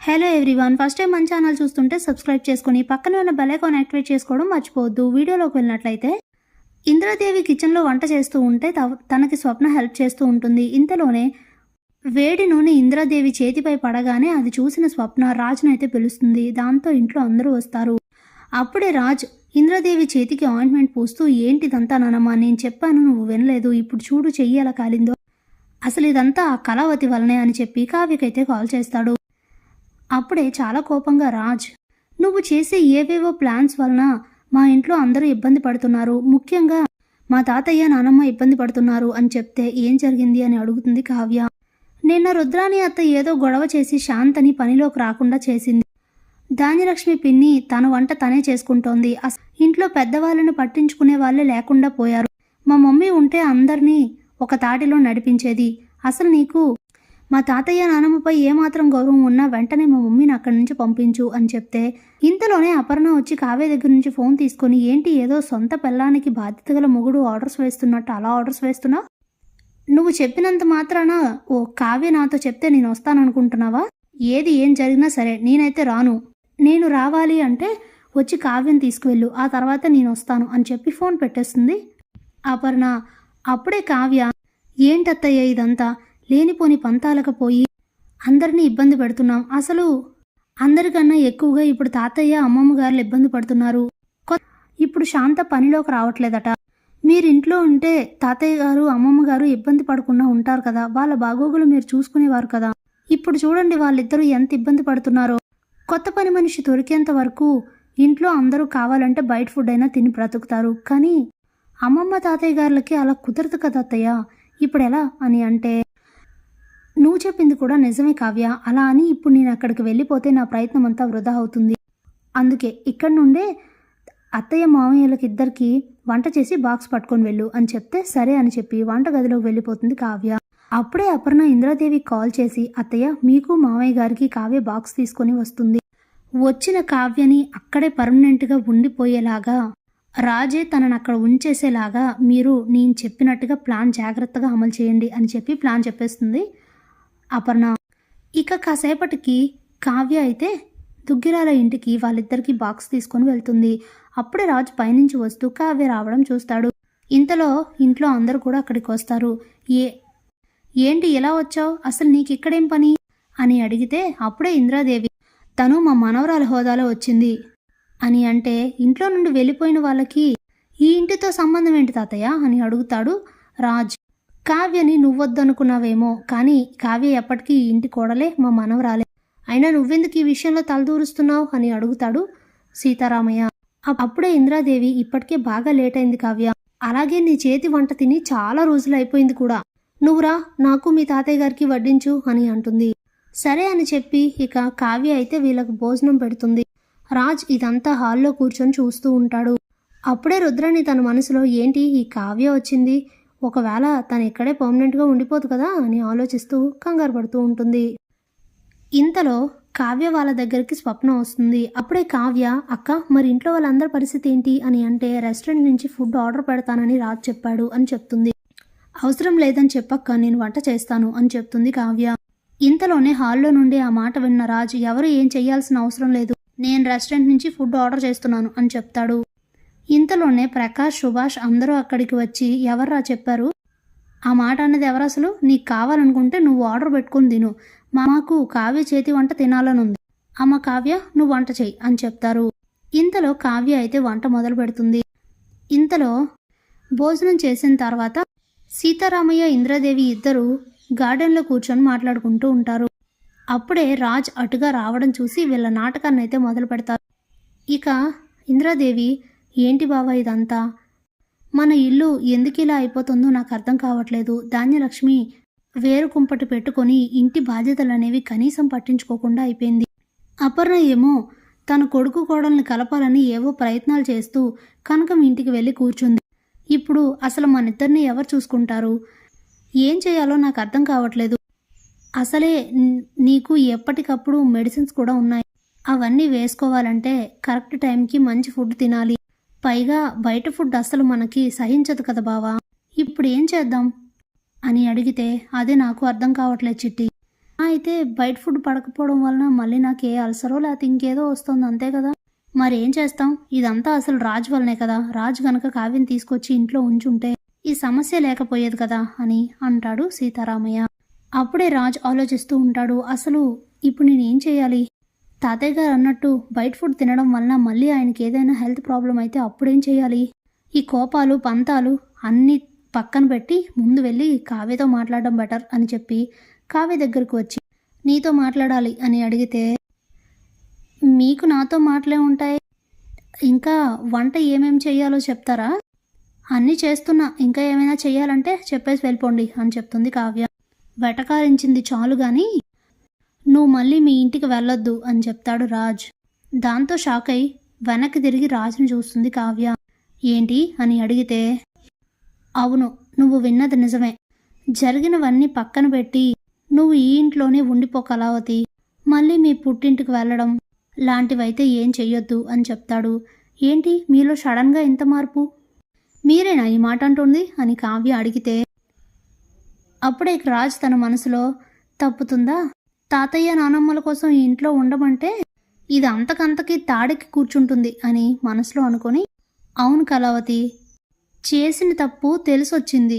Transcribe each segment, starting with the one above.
Hello everyone first time మన channel చూస్తుంటే subscribe చేసుకుని పక్కన ఉన్న బెలైకాన్ యాక్టివేట్ చేసుకోవడం మర్చిపోవద్దు. వీడియోలోకి వెళ్ళినట్లయితే ఇంద్రాదేవి కిచెన్లో వంట చేస్తూ ఉంటే తనకి స్వప్న హెల్ప్ చేస్తూ ఉంటుంది. ఇంతలోనే వేడి నూనె ఇంద్రాదేవి చేతిపై పడగానే అది చూసిన స్వప్న రాజునైతే పిలుస్తుంది. దాంతో ఇంట్లో అందరూ వస్తారు. అప్పుడే రాజ్ ఇంద్రాదేవి చేతికి ఆయింట్మెంట్ పూస్తూ ఏంటిదంతా నానమ్మా నేను చెప్పాను నువ్వు వినలేదు. ఇప్పుడు చూడు చెయ్యి ఎలా కాలిందో. అసలు ఇదంతా ఆ కళావతి వలనే అని చెప్పి కావ్యకైతే కాల్ చేస్తాడు. అప్పుడే చాలా కోపంగా రాజ్ నువ్వు చేసే ఏవేవో ప్లాన్స్ వలన మా ఇంట్లో అందరూ ఇబ్బంది పడుతున్నారు. ముఖ్యంగా మా తాతయ్య నానమ్మ ఇబ్బంది పడుతున్నారు అని చెప్తే ఏం జరిగింది అని అడుగుతుంది కావ్య. నిన్న రుద్రాని అత్త ఏదో గొడవ చేసి శాంతని పనిలోకి రాకుండా చేసింది. ధాన్యలక్ష్మి పిన్ని తన వంట తనే చేసుకుంటోంది. అస- ఇంట్లో పెద్దవాళ్ళని పట్టించుకునే వాళ్ళే లేకుండా పోయారు. మా మమ్మీ ఉంటే అందరినీ ఒక తాటిలో నడిపించేది. అసలు నీకు మా తాతయ్య నానమ్మపై ఏమాత్రం గౌరవం ఉన్నా వెంటనే మా మమ్మీని అక్కడి నుంచి పంపించు అని చెప్తే ఇంతలోనే అపర్ణ వచ్చి కావ్య దగ్గర నుంచి ఫోన్ తీసుకొని ఏంటి ఏదో సొంత పిల్లానికి బాధ్యత గల మొగుడు ఆర్డర్స్ వేస్తున్నట్టు అలా ఆర్డర్స్ వేస్తున్నావు నువ్వు చెప్పినంత మాత్రాన ఓ కావ్య నాతో చెప్తే నేను వస్తాననుకుంటున్నావా? ఏది ఏం జరిగినా సరే నేనైతే రాను. నేను రావాలి అంటే వచ్చి కావ్యం తీసుకువెళ్ళు. ఆ తర్వాత నేను వస్తాను అని చెప్పి ఫోన్ పెట్టేస్తుంది అపర్ణ. అప్పుడే కావ్య ఏంటత్తయ్య ఇదంతా? లేనిపోని పంతాలకు పోయి అందరినీ ఇబ్బంది పెడుతున్నాం. అసలు అందరికన్నా ఎక్కువగా ఇప్పుడు తాతయ్య అమ్మమ్మ గారులు ఇబ్బంది పడుతున్నారు. ఇప్పుడు శాంత పనిలోకి రావట్లేదట. మీరు ఇంట్లో ఉంటే తాతయ్య గారు అమ్మమ్మ గారు ఇబ్బంది పడకుండా ఉంటారు కదా. వాళ్ళ బాగోగులు మీరు చూసుకునేవారు కదా. ఇప్పుడు చూడండి వాళ్ళిద్దరూ ఎంత ఇబ్బంది పడుతున్నారో. కొత్త పని మనిషి దొరికేంత వరకు ఇంట్లో అందరూ కావాలంటే బయట ఫుడ్ అయినా తిని బ్రతుకుతారు. కానీ అమ్మమ్మ తాతయ్య గారులకి అలా కుదరదు కదా అత్తయ్య. ఇప్పుడు ఎలా అని అంటే నువ్వు చెప్పింది కూడా నిజమే కావ్య. అలా అని ఇప్పుడు నేను అక్కడికి వెళ్ళిపోతే నా ప్రయత్నం అంతా వృధా అవుతుంది. అందుకే ఇక్కడి నుండే అత్తయ్య మామయ్యలకి ఇద్దరికి వంట చేసి బాక్స్ పట్టుకొని వెళ్ళు అని చెప్తే సరే అని చెప్పి వంటగదిలోకి వెళ్ళిపోతుంది కావ్య. అప్పుడే అపర్ణ ఇంద్రాదేవి కాల్ చేసి అత్తయ్య మీకు మామయ్య గారికి కావ్య బాక్స్ తీసుకొని వస్తుంది. వచ్చిన కావ్యని అక్కడే పర్మనెంట్గా ఉండిపోయేలాగా రాజే తనని అక్కడ ఉంచేసేలాగా మీరు నేను చెప్పినట్టుగా ప్లాన్ జాగ్రత్తగా అమలు చేయండి అని చెప్పి ప్లాన్ చెప్పేస్తుంది. అపర్ణ. ఇక కాసేపటికి కావ్య అయితే దుగ్గిరాల ఇంటికి వాళ్ళిద్దరికి బాక్స్ తీసుకొని వెళ్తుంది. అప్పుడే రాజు పైనుంచి వస్తూ కావ్య రావడం చూస్తాడు. ఇంతలో ఇంట్లో అందరూ కూడా అక్కడికి వస్తారు. ఏ ఏంటి ఎలా వచ్చావు? అసలు నీకు ఇక్కడేం పని? అని అడిగితే అప్పుడే ఇంద్రాదేవి తను మా మనవరాల హోదాలో వచ్చింది. అని అంటే ఇంట్లో నుండి వెళ్ళిపోయిన వాళ్ళకి ఈ ఇంటితో సంబంధం ఏంటి తాతయ్య? అని అడుగుతాడు రాజ్. కావ్యని నువ్వొద్దనుకున్నావేమో కానీ కావ్య ఎప్పటికీ ఇంటి కోడలే మా మనవరాలే. అయినా నువ్వెందుకు ఈ విషయంలో తలదూరుస్తున్నావు? అని అడుగుతాడు సీతారామయ్య. అప్పుడే ఇంద్రాదేవి ఇప్పటికే బాగా లేట్ అయింది కావ్య. అలాగే నీ చేతి వంట తిని చాలా రోజులు అయిపోయింది కూడా నువ్వురా నాకు మీ తాతయ్య గారికి వడ్డించు అని అంటుంది. సరే అని చెప్పి ఇక కావ్య అయితే వీళ్ళకు భోజనం పెడుతుంది. రాజ్ ఇదంతా హాల్లో కూర్చొని చూస్తూ ఉంటాడు. అప్పుడే రుద్రని తన మనసులో ఏంటి ఈ కావ్య వచ్చింది? ఒకవేళ తను ఇక్కడే పర్మనెంట్గా ఉండిపోదు కదా అని ఆలోచిస్తూ కంగారు పడుతూ ఉంటుంది. ఇంతలో కావ్య వాళ్ళ దగ్గరికి స్వప్న వస్తుంది. అప్పుడే కావ్య అక్క మరి ఇంట్లో వాళ్ళందరి పరిస్థితి ఏంటి? అని అంటే రెస్టారెంట్ నుంచి ఫుడ్ ఆర్డర్ పెడతానని రాజ్ చెప్పాడు అని చెప్తుంది. అవసరం లేదని చెప్పక్క నేను వంట చేస్తాను అని చెప్తుంది కావ్య. ఇంతలోనే హాల్లో నుండి ఆ మాట విన్న రాజ్ ఎవరు ఏం చేయాల్సిన అవసరం లేదు. నేను రెస్టారెంట్ నుంచి ఫుడ్ ఆర్డర్ చేస్తున్నాను అని చెప్తాడు. ఇంతలోనే ప్రకాష్ సుభాష్ అందరూ అక్కడికి వచ్చి ఎవర్రా చెప్పారు? ఆ మాట అన్నది ఎవరు అసలు నీకు కావాలనుకుంటే నువ్వు ఆర్డర్ పెట్టుకుని తిను. మాకు కావ్య చేతి వంట తినాలని ఉంది అమ్మ కావ్య నువ్వు వంట చెయ్యి అని చెప్తారు. ఇంతలో కావ్య అయితే వంట మొదలు పెడుతుంది. ఇంతలో భోజనం చేసిన తర్వాత సీతారామయ్య ఇంద్రదేవి ఇద్దరు గార్డెన్లో కూర్చొని మాట్లాడుకుంటూ ఉంటారు. అప్పుడే రాజ్ అటుగా రావడం చూసి వీళ్ళ నాటకాన్ని అయితే మొదలు పెడతారు ఇక ఇంద్రాదేవి ఏంటి బావా ఇదంతా? మన ఇల్లు ఎందుకు ఇలా అయిపోతుందో నాకు అర్థం కావట్లేదు. ధాన్యలక్ష్మి వేరు కుంపటి పెట్టుకొని ఇంటి బాధ్యతలు అనేవి కనీసం పట్టించుకోకుండా అయిపోయింది. అపర్ణ ఏమో తన కొడుకు కోడల్ని కలపాలని ఏవో ప్రయత్నాలు చేస్తూ కనకం ఇంటికి వెళ్ళి కూర్చుంది. ఇప్పుడు అసలు మన ఇద్దరిని ఎవరు చూసుకుంటారు? ఏం చేయాలో నాకు అర్థం కావట్లేదు. అసలే నీకు ఎప్పటికప్పుడు మెడిసిన్స్ కూడా ఉన్నాయి. అవన్నీ వేసుకోవాలంటే కరెక్ట్ టైంకి మంచి ఫుడ్ తినాలి. పైగా బయట ఫుడ్ అస్సలు మనకి సహించదు కదా బావా. ఇప్పుడు ఏం చేద్దాం? అని అడిగితే అదే నాకు అర్థం కావట్లేదు చిట్టి. అయితే బయట ఫుడ్ పడకపోవడం వలన మళ్ళీ నాకు ఏ అల్సరో లేకపోతే ఇంకేదో వస్తుంది అంతే కదా? మరి ఏం చేస్తాం? ఇదంతా అసలు రాజు వల్లనే కదా. రాజు గనక కావ్యం తీసుకొచ్చి ఇంట్లో ఉంచుంటే ఈ సమస్య లేకపోయేది కదా అని అంటాడు సీతారామయ్య. అప్పుడే రాజ్ ఆలోచిస్తూ ఉంటాడు అసలు ఇప్పుడు నేనేం చేయాలి? తాతయ్య గారు అన్నట్టు బయట ఫుడ్ తినడం వలన మళ్ళీ ఆయనకి ఏదైనా హెల్త్ ప్రాబ్లం అయితే అప్పుడేం చేయాలి? ఈ కోపాలు పంతాలు అన్నీ పక్కన పెట్టి ముందు వెళ్ళి కావ్యతో మాట్లాడడం బెటర్ అని చెప్పి కావ్య దగ్గరకు వచ్చి నీతో మాట్లాడాలి అని అడిగితే మీకు నాతో మాటలే ఉంటాయి. ఇంకా వంట ఏమేం చేయాలో చెప్తారా? అన్నీ చేస్తున్నా ఇంకా ఏమైనా చేయాలంటే చెప్పేసి వెళ్ళిపోండి అని చెప్తుంది కావ్య. వెటకారించింది చాలు కానీ నువ్వు మళ్ళీ మీ ఇంటికి వెళ్ళొద్దు అని చెప్తాడు రాజ్. దాంతో షాక్ అయి వెనక్కి తిరిగి రాజుని చూస్తుంది కావ్య. ఏంటి? అని అడిగితే అవును నువ్వు విన్నది నిజమే. జరిగినవన్నీ పక్కన పెట్టి నువ్వు ఈ ఇంట్లోనే ఉండిపో కళావతి. మళ్ళీ మీ పుట్టింటికి వెళ్ళడం లాంటివైతే ఏం చెయ్యొద్దు అని చెప్తాడు. ఏంటి? మీలో సడన్గా ఇంత మార్పు? మీరేనా ఈ మాట అంటుంది? అని కావ్య అడిగితే అప్పుడే రాజ్ తన మనసులో తప్పుతుందా? తాతయ్య నానమ్మల కోసం ఈ ఇంట్లో ఉండమంటే ఇది అంతకంతకి తాడెక్కి కూర్చుంటుంది అని మనసులో అనుకొని అవును కళావతి చేసిన తప్పు తెలిసొచ్చింది.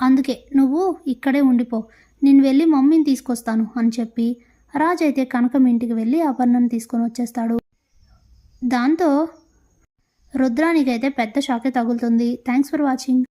అందుకే నువ్వు ఇక్కడే ఉండిపో. నేను వెళ్ళి మమ్మీని తీసుకొస్తాను అని చెప్పి రాజైతే అయితే కనకం ఇంటికి వెళ్ళి అపర్ణను తీసుకొని వచ్చేస్తాడు. దాంతో రుద్రానికైతే పెద్ద షాకే తగులుతుంది. Thanks for watching.